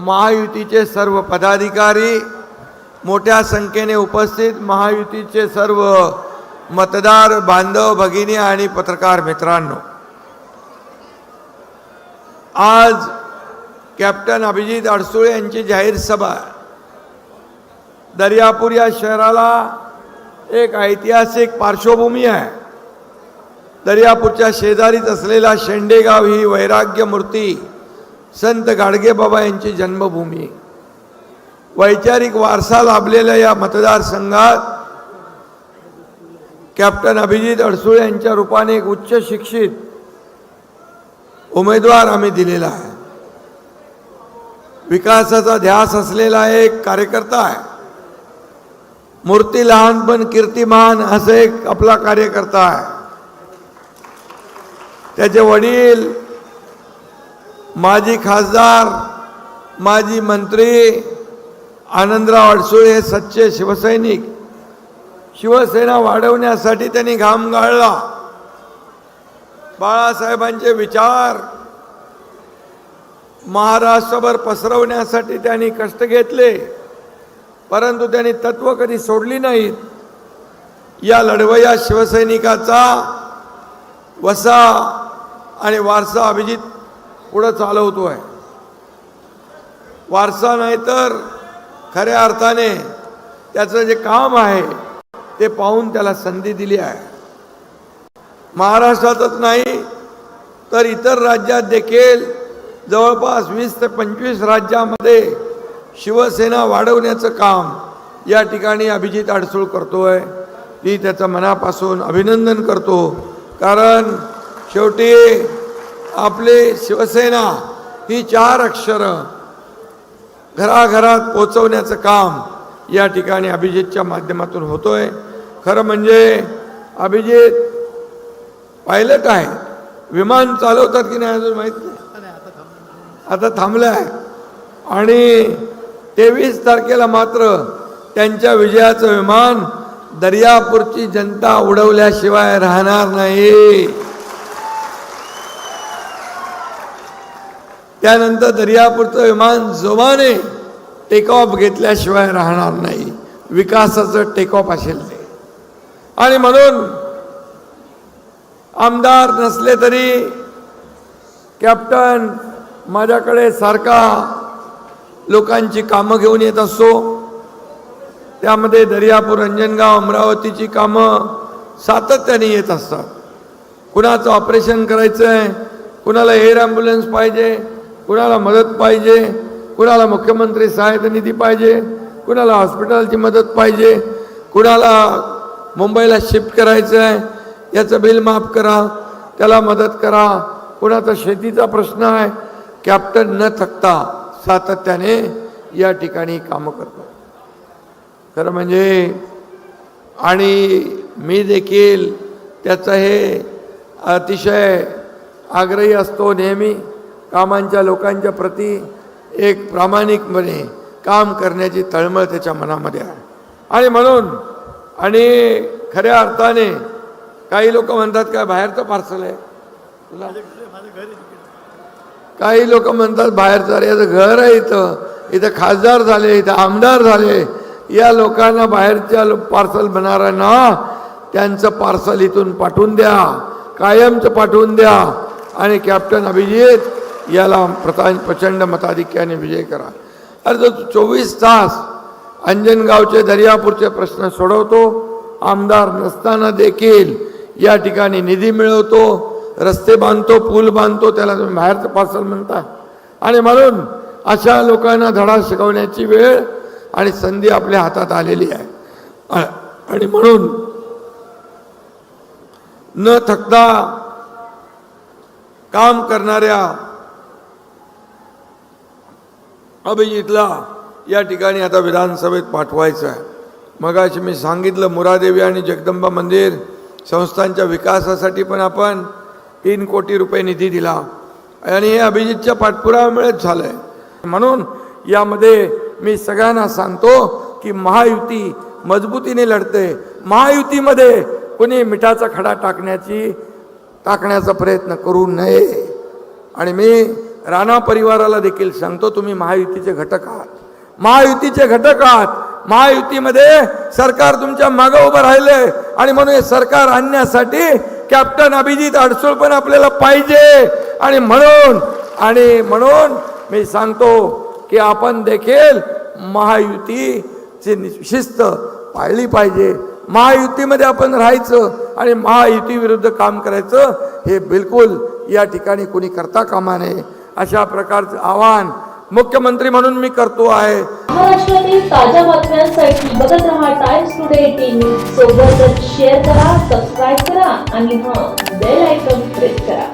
महायुतीचे सर्व पदाधिकारी मोठ्या संख्येने उपस्थित महायुतीचे सर्व मतदार बांधव भगिनी आणि पत्रकार मित्रांनो आज कॅप्टन अभिजित अडसुळे यांची जाहीर सभा आहे. दर्यापूर या शहराला एक ऐतिहासिक पार्श्वभूमी आहे दर्यापूरच्या शेजारीच असलेला शेंडेगाव ही वैराग्य मूर्ती संत गाडगेबाबा यांची जन्मभूमी. वैचारिक वारसा लाभलेल्या या मतदारसंघात कॅप्टन अभिजित अडसुळे यांच्या रूपाने एक उच्च शिक्षित उमेदवार आम्ही दिलेला आहे. विकासाचा ध्यास असलेला एक कार्यकर्ता आहे. मूर्ती लहान पण कीर्तिमान असं एक आपला कार्यकर्ता आहे. त्याचे वडील माजी खासदार माजी मंत्री आनंदराव अडसुळे हे सच्चे शिवसैनिक. शिवसेना वाढवण्यासाठी त्यांनी घाम गाळला. बाळासाहेबांचे विचार महाराष्ट्रभर पसरवण्यासाठी त्यांनी कष्ट घेतले परंतु त्यांनी तत्व कधी सोडली नाहीत. या लढवया शिवसैनिकाचा वसा आणि वारसा अभिजित पुढं चालवतो आहे वारसा नाही तर खऱ्या अर्थाने त्याचं जे काम आहे ते पाहून त्याला संधी दिली आहे. महाराष्ट्रातच नाही तर इतर राज्यात देखील जवळपास वीस ते पंचवीस राज्यामध्ये शिवसेना वाढवण्याचं काम या ठिकाणी अभिजित अडसूळ आहे मी त्याचं मनापासून अभिनंदन करतो. कारण शेवटी आपली शिवसेना ही चार अक्षरं घराघरात पोचवण्याचं काम या ठिकाणी अभिजितच्या माध्यमातून होतोय. खरं म्हणजे अभिजित पायलट आहे. विमान चालवतात की नाही अजून माहीत नाही. आता थांबलं आहे आणि तेवीस तारखेला मात्र त्यांच्या विजयाचं विमान दर्यापूरची जनता उडवल्याशिवाय राहणार नाही. त्यानंतर दर्यापूरचं विमान जोमाने टेकऑफ घेतल्याशिवाय राहणार नाही. विकासाचं टेकऑफ असेल ते. आणि म्हणून आमदार नसले तरी कॅप्टन माझ्याकडे सारखा लोकांची कामं घेऊन येत असतो. त्यामध्ये दर्यापूर रंजनगाव अमरावतीची कामं सातत्याने येत असतात. कुणाचं ऑपरेशन करायचं आहे कुणाला एअर ॲम्ब्युलन्स पाहिजे? कुणाला मदत पाहिजे? कुणाला मुख्यमंत्री सहायता निधी पाहिजे? कुणाला हॉस्पिटलची मदत पाहिजे? कुणाला मुंबईला शिफ्ट करायचं आहे याचं बिल माफ करा. त्याला मदत करा. कुणाचा शेतीचा प्रश्न आहे? कॅप्टन न थकता सातत्याने या ठिकाणी कामं करतो खरं म्हणजे आणि मी देखील त्याचं हे अतिशय आग्रही असतो नेहमी. कामांच्या लोकांच्या प्रती एक प्रामाणिकपणे काम करण्याची तळमळ त्याच्या मनामध्ये आहे. आणि म्हणून आणि खऱ्या अर्थाने काही लोक म्हणतात काय बाहेरचं पार्सल आहे? तुला? काही लोक म्हणतात बाहेरचं अरे याचं घर आहे इथं. इथं खासदार झाले इथं आमदार झाले. या लोकांना बाहेरच्या पार्सल बनणाऱ्यांना त्यांचं पार्सल इथून पाठवून द्या. कायमचं पाठवून द्या. आणि कॅप्टन अभिजित याला प्रता प्रचंड मताधिक्याने विजय करा. अरे तो चोवीस तास अंजनगावचे दर्यापूरचे प्रश्न सोडवतो. आमदार नसताना देखील या ठिकाणी निधी मिळवतो. रस्ते बांधतो पूल बांधतो त्याला तुम्ही बाहेरचं पार्सल म्हणता. आणि म्हणून अशा लोकांना धडा शिकवण्याची वेळ आणि संधी आपल्या हातात आलेली आहे. आणि म्हणून न थकता काम करणाऱ्या अभिजितला या ठिकाणी आता विधानसभेत पाठवायचं आहे. मगाशी मी सांगितलं मुरादेवी आणि जगदंबा मंदिर संस्थांच्या विकासासाठी पण आपण तीन कोटी रुपये निधी दिला. आणि हे अभिजितच्या पाठपुराव्यामुळेच झालं आहे म्हणून यामध्ये मी सगळ्यांना सांगतो की महायुती मजबूतीने लढते. महायुतीमध्ये कोणी मिठाचा खडा टाकण्याची टाकण्याचा प्रयत्न करू नये. आणि मी राणा परिवाराला देखील सांगतो तुम्ही महायुतीचे घटक आहात. महायुतीचे घटक आहात. महायुतीमध्ये सरकार तुमच्या मागं उभं राहिले आणि म्हणून हे सरकार आणण्यासाठी कॅप्टन अभिजित अडसूळ पण आपल्याला पाहिजे. आणि म्हणून आणि म्हणून मी सांगतो की आपण देखील महायुतीची नि- शिस्त पाळली पाहिजे. महायुतीमध्ये आपण राहायचं आणि महायुती विरुद्ध काम करायचं हे बिलकुल या ठिकाणी कोणी करता कामा नये. अशा प्रकारचं आवाहन मुख्यमंत्री म्हणून मी करतो आहे. महाराष्ट्रातील ताज्या बातम्यांसाठी बघत रहा टाइम्स टुडे टीव्ही सोबतच शेअर करा सबस्क्राईब करा आणि हा बेल आयकॉन प्रेस करा.